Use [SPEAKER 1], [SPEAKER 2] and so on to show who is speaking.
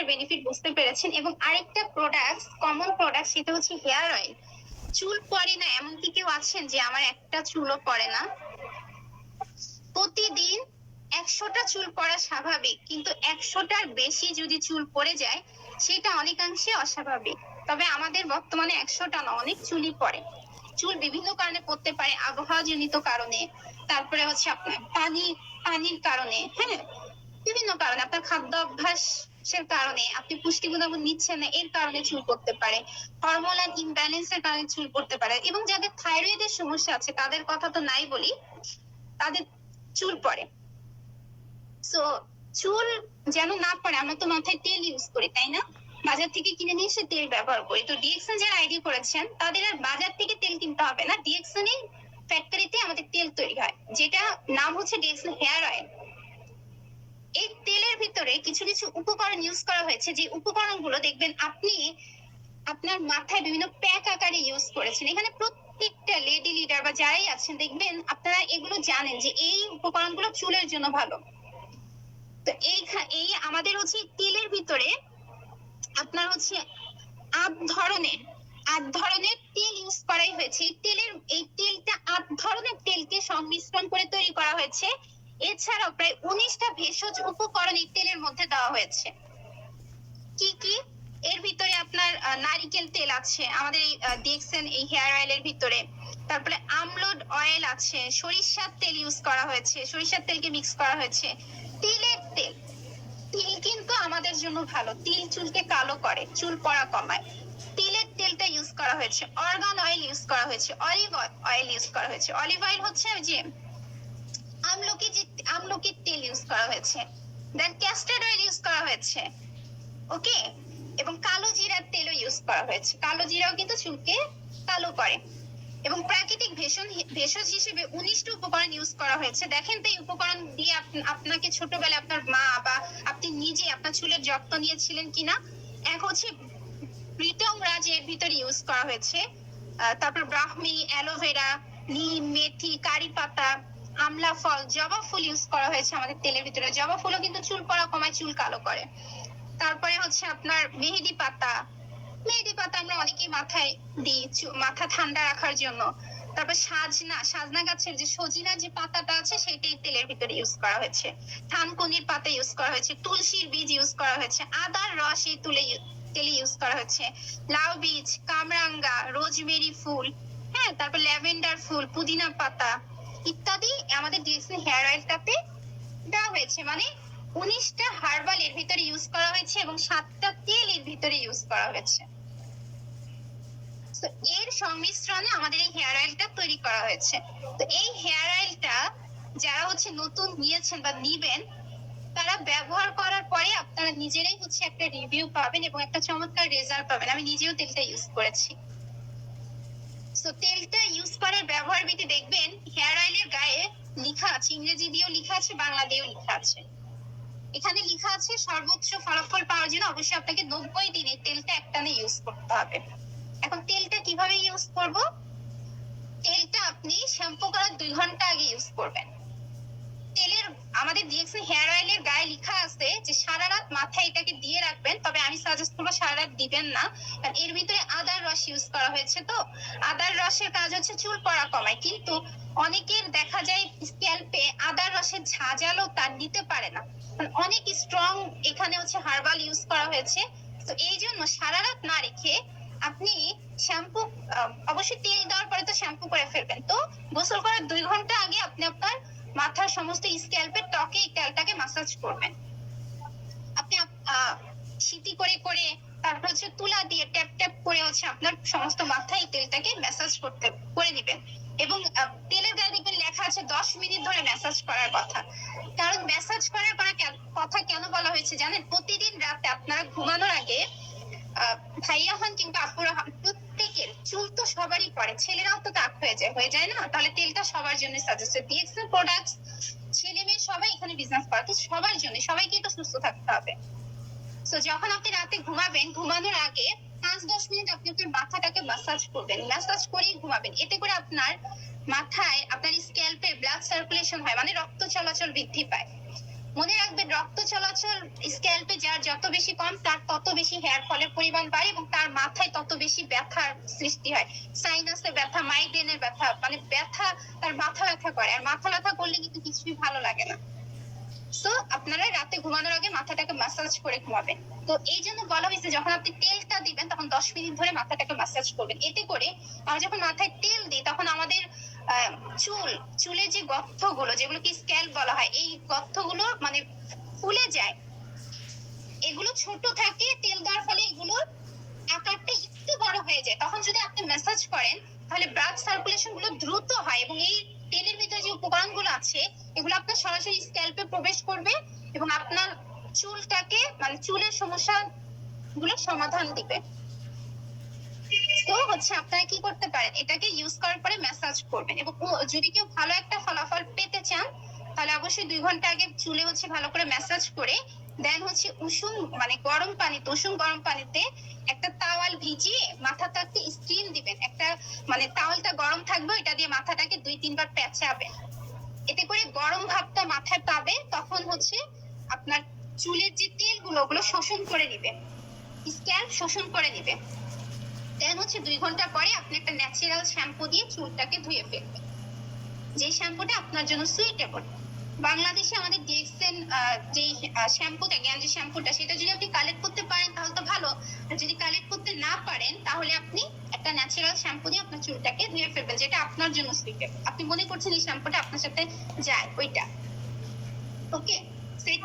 [SPEAKER 1] প্রোডাক্টসের বেনিফিট বুঝতে পেরেছেন। এবং আরেকটা প্রোডাক্ট কমন প্রোডাক্ট সেটা হচ্ছে হেয়ার অয়েল চুল পড়ে না এমন কি কেউ আছেন যে আমার একটা চুলও পড়ে না। প্রতিদিন একশোটা চুল পড়া স্বাভাবিক, কিন্তু একশোটার বেশি যদি চুল পড়ে যায়, সেটা অনেকাংশে অস্বাভাবিক। তবে আমাদের বর্তমানে একশোটা না, অনেক চুলই পড়ে চুল বিভিন্ন কারণে পড়তে পারে আবহাওয়া জনিত কারণে, তারপরে হচ্ছে আপনার পানি, পানির কারণে হ্যাঁ? বিভিন্ন কারণে, আপনার খাদ্য অভ্যাসের কারণে আপনি পুষ্টি গুণাগুণ নিচ্ছেন না, এর কারণে চুল পড়তে পারে। হরমোনাল ইমব্যালেন্সের কারণে চুল পড়তে পারে। এবং যাদের থাইরয়েডের সমস্যা আছে, তাদের কথা তো নাই বলি, তাদের চুল পড়ে। সো চুল যেন না পড়ে, আমরা তো মাথায় তেল ইউজ করি, তাই না? বাজার থেকে কিনে নিয়ে এসে তেল ব্যবহার করি। তো ডিএক্সন যারা আইডি করেছেন, তাদের আর বাজার থেকে তেল কিনতে হবে না। ডিএক্সন এর ফ্যাক্টরিতে আমাদের তেল তৈরি হয়। যেটা নাম হচ্ছে ডিএক্সন হেয়ার অয়েল এই তেলের ভিতরে কিছু কিছু উপকরণ ইউজ করা হয়েছে। যে উপকরণগুলো দেখবেন আপনি আপনার মাথায় বিভিন্ন প্যাক আকারে ইউজ করেছেন। এখানে প্রত্যেকটা লেডি লিডার বা যারাই আছেন, দেখবেন আপনারা এগুলো জানেন যে এই উপকরণগুলো চুলের জন্য ভালো। তো এই এই আমাদের হচ্ছে তেলের ভিতরে আপনার হচ্ছে আট ধরনের আট ধরনের তেল ইউজ করাই হয়েছে। এই তেলের, এই তেলটা আট ধরনের তেলকে সংমিশ্রণ করে তৈরি করা হয়েছে। এছাড়াও প্রায় উনিশটা ভেষজ উপকরণ এই তেলের মধ্যে দেওয়া হয়েছে। কি কি? এর ভিতরে আপনার নারিকেল তেল আছে, আমাদের এই দেখছেন এই হেয়ার অয়েলের ভিতরে। তারপরে আমলড অয়েল আছে, সরিষার তেল ইউজ করা হয়েছে, সরিষার তেলকে মিক্স করা হয়েছে। তিলের তেল, তিল কিন্তু আমাদের জন্য ভালো। তিল চুলকে কালো করে, চুল পড়া কমায়। তিলের তেলটা ইউজ করা হয়েছে, অর্গান অয়েল ইউজ করা হয়েছে অলিভ অয়েল ইউজ করা হয়েছে। অলিভ অয়েল হচ্ছে যে আমলকি আমলকির তেল ইউজ করা হয়েছে। দেন ক্যাস্টার্ড অয়েল ইউজ করা হয়েছে। ওকে এবং কালো জিরার তেলও ইউজ করা হয়েছে। কালো জিরাও কিন্তু চুলকে কালো করে। এবং প্রাকৃতিক ভেষজ ভেষজ হিসেবে উনিশটা উপকরণ ইউজ করা হয়েছে। দেখেন তো এই উপকরণ দিয়ে আপ- আপনাকে ছোটবেলায় আপনার মা বা আপনি নিজে আপনার চুলের যত্ন নিয়েছিলেন কিনা? এক হচ্ছে প্রীতম রাজ এর ভিতরে ইউজ করা হয়েছে। তারপর ব্রাহ্মী অ্যালোভেরা নিম, মেথি, কারি পাতা আমলা ফল, জবা ফুল ইউজ করা হয়েছে আমাদের তেলের ভিতরে। জবা ফুলও কিন্তু চুল পড়া কমায়, চুল কালো করে। তারপরে হচ্ছে আপনার মেহেদি পাতা। মেহেদি পাতা আমরা অনেকেই মাথায় দিই মাথা ঠান্ডা রাখার জন্য। তারপর সাজনা সাজনা গাছের যে সজিনা যে পাতাটা আছে, সেটাই তেলের ভিতরে ইউজ করা হয়েছে। থানকুনির পাতা ইউজ করা হয়েছে, তুলসীর বীজ ইউজ করা হয়েছে, আদার রস এই তুলে তেলে ইউজ করা হয়েছে। লাউ বীজ, কামরাঙ্গা, রোজমেরি ফুল হ্যাঁ তারপর ল্যাভেন্ডার ফুল, পুদিনা পাতা ইত্যাদি আমাদের ডিএসএন হেয়ার অয়েলটাতে দেওয়া হয়েছে। মানে উনিশটা হার্বাল এর ভিতরে ইউজ করা হয়েছে এবং সাতটা তেল এর ভিতরে ইউজ করা হয়েছে। তো এর সংমিশ্রণে আমাদের এই হেয়ার অয়েলটা তৈরি করা হয়েছে। তো এই হেয়ার অয়েলটা যারা হচ্ছে নতুন নিয়েছেন বা নিবেন, তারা ব্যবহার করার পরে আপনারা নিজেরাই হচ্ছে একটা রিভিউ পাবেন এবং একটা চমৎকার রেজাল্ট পাবেন। আমি নিজেও তেলটা ইউজ করেছি। তো তেলটা ইউজ করার ব্যবহার বিধি দেখবেন হেয়ার অয়েলের গায়ে লেখা আছে, ইংরেজি দিয়েও লেখা আছে, বাংলা দিয়েও লেখা আছে। এখানে লেখা আছে, সর্বোচ্চ ফলাফল পাওয়ার জন্য অবশ্যই আপনাকে নব্বই দিনে তেলটা একটানে ইউজ করতে হবে। এখন তেলটা কীভাবে ইউজ করব? তেলটা আপনি শ্যাম্পু করার দুই ঘণ্টা আগে ইউজ করবেন। আমাদের ডিএক্সি হেয়ার অয়েলের গায়ে লেখা আছে যে সারা রাত মাথায় এটাকে দিয়ে রাখবেন, তবে আমি সাজেস্ট করব সারা রাত দিবেন না। কারণ এর ভিতরে আদার রস ইউজ করা হয়েছে তো। আদার রসের কাজ হচ্ছে চুল পড়া কমায়। কিন্তু অনেকের দেখা যায় স্ক্যাল্পে আদার রসের ঝাঁঝালো তার নিতে পারে না। অনেক স্ট্রং এখানে হচ্ছে হার্বাল ইউজ করা হয়েছে। তো এই জন্য সারা রাত না রেখে আপনি শ্যাম্পু অবশ্যই তেল দেওয়ার পরে তো শ্যাম্পু করে ফেলবেন। তো গোসল করার দুই ঘণ্টা আগে আপনি আপনার মাথার সমস্ত স্ক্যাল্পের ত্বকে এই তেলটাকে মাসাজ করবেন। আপনি সিটি করে করে, তারপর হচ্ছে তুলা দিয়ে ট্যাপ ট্যাপ করে হচ্ছে আপনার সমস্ত মাথায় এই তেলটাকে ম্যাসাজ করতে, করে দিবেন এবং তেলের গায়ে দেখবেন লেখা আছে দশ মিনিট ধরে ম্যাসাজ করার কথা। কারণ ম্যাসাজ করার করা কথা কেন বলা হয়েছে জানেন? প্রতিদিন রাতে আপনারা ঘুমানোর আগে ভাইয়া হন কিংবা আপুরা হন চুল তো সবারই পড়ে। ছেলেরাও তো দাগ হয়ে যায় হয়ে যায় না? তাহলে তেলটা সবার জন্য সাজেস্টেড ডিএক্সএল প্রোডাক্টস ছেলে মেয়ে সবাই এখানে বিজনেস করে, তো সবার জন্য, সবাইকে তো সুস্থ থাকতে হবে। তো যখন আপনি রাতে ঘুমাবেন, ঘুমানোর আগে পাঁচ, দশ মিনিট আপনি আপনার মাথাটাকে ম্যাসাজ করবেন। ম্যাসাজ করেই ঘুমাবেন। এতে করে আপনার মাথায়, আপনার স্ক্যাল্পে ব্লাড সার্কুলেশন হয় মানে রক্ত চলাচল বৃদ্ধি পায়। মনে রাখবেন রক্ত চলাচল স্ক্যাল্পে যার যত বেশি কম, তার তত বেশি হেয়ার ফলের পরিমাণ বাড়ে এবং তার মাথায় তত বেশি ব্যথার সৃষ্টি হয়। সাইনাসে ব্যথা মাইগ্রেনের ব্যথা মানে ব্যথা, তার মাথা ব্যথা করে। আর মাথা ব্যথা করলে কিন্তু কিছুই ভালো লাগে না। সো আপনারা রাতে ঘুমানোর আগে মাথাটাকে ম্যাসাজ করে ঘুমাবেন। তো এই জন্য বলা হয়েছে, যখন আপনি তেলটা দিবেন, তখন দশ মিনিট ধরে মাথাটাকে ম্যাসাজ করবেন। এতে করে আমরা যখন মাথায় তেল দিই, তখন আমাদের চুল, চুলের যে গর্তগুলো, যেগুলোকে স্ক্যাল্প বলা হয়, এই গর্তগুলো মানে ফুলে যায়। এগুলো ছোট থাকে, তেল দেওয়ার ফলে এগুলো আকারটা একটু বড় হয়ে যায়। তখন যদি আপনি ম্যাসাজ করেন, তাহলে ব্লাড সার্কুলেশনগুলো দ্রুত হয় এবং এই তেলের ভিতরে যে উপাদানগুলো আছে, এগুলো আপনার সরাসরি স্ক্যাল্পে প্রবেশ করবে এবং আপনার চুলটাকে মানে চুলের সমস্যা গুলো সমাধান দিবে। তো হচ্ছে আপনারা কি করতে পারেন? এটাকে ইউজ করার পরে ম্যাসাজ করবেন এবং যদি কেউ ভালো একটা ফলাফল পেতে চান, তাহলে অবশ্যই দুই ঘণ্টা আগে চুলে হচ্ছে ভালো করে ম্যাসাজ করে দেন হচ্ছে উষুম মানে গরম পানিতে, উষুম গরম পানিতে একটা তাওয়াল ভিজিয়ে মাথাটাকে স্টিম দিবেন। একটা মানে তাওয়ালটা গরম থাকবে এটা দিয়ে মাথাটাকে দুই, তিনবার পেঁচাবেন। এতে করে গরম ভাবটা মাথায় পাবে তখন হচ্ছে আপনার চুলের যে তেলগুলো, ওগুলো শোষণ করে নিবে স্ক্যাল্প শোষণ করে নিবে দেন হচ্ছে দুই ঘণ্টা পরে আপনি একটা ন্যাচারাল শ্যাম্পু দিয়ে চুলটাকে ধুয়ে ফেলবেন। যে শ্যাম্পুটা আপনার জন্য সুইটেবল বাংলাদেশে আমাদের ডিএক্সেন যে শ্যাম্পুটা জ্ঞান শ্যাম্পুটা সেটা যদি আপনি কালেক্ট করতে পারেন তাহলে তো ভালো। আর যদি কালেক্ট করতে না পারেন, তাহলে আপনি একটা ন্যাচারাল শ্যাম্পু দিয়ে আপনার চুলটাকে ধুয়ে ফেলবেন, যেটা আপনার জন্য সুইটেবল আপনি মনে করছেন এই শ্যাম্পুটা আপনার সাথে যায়, ওইটা। ওকে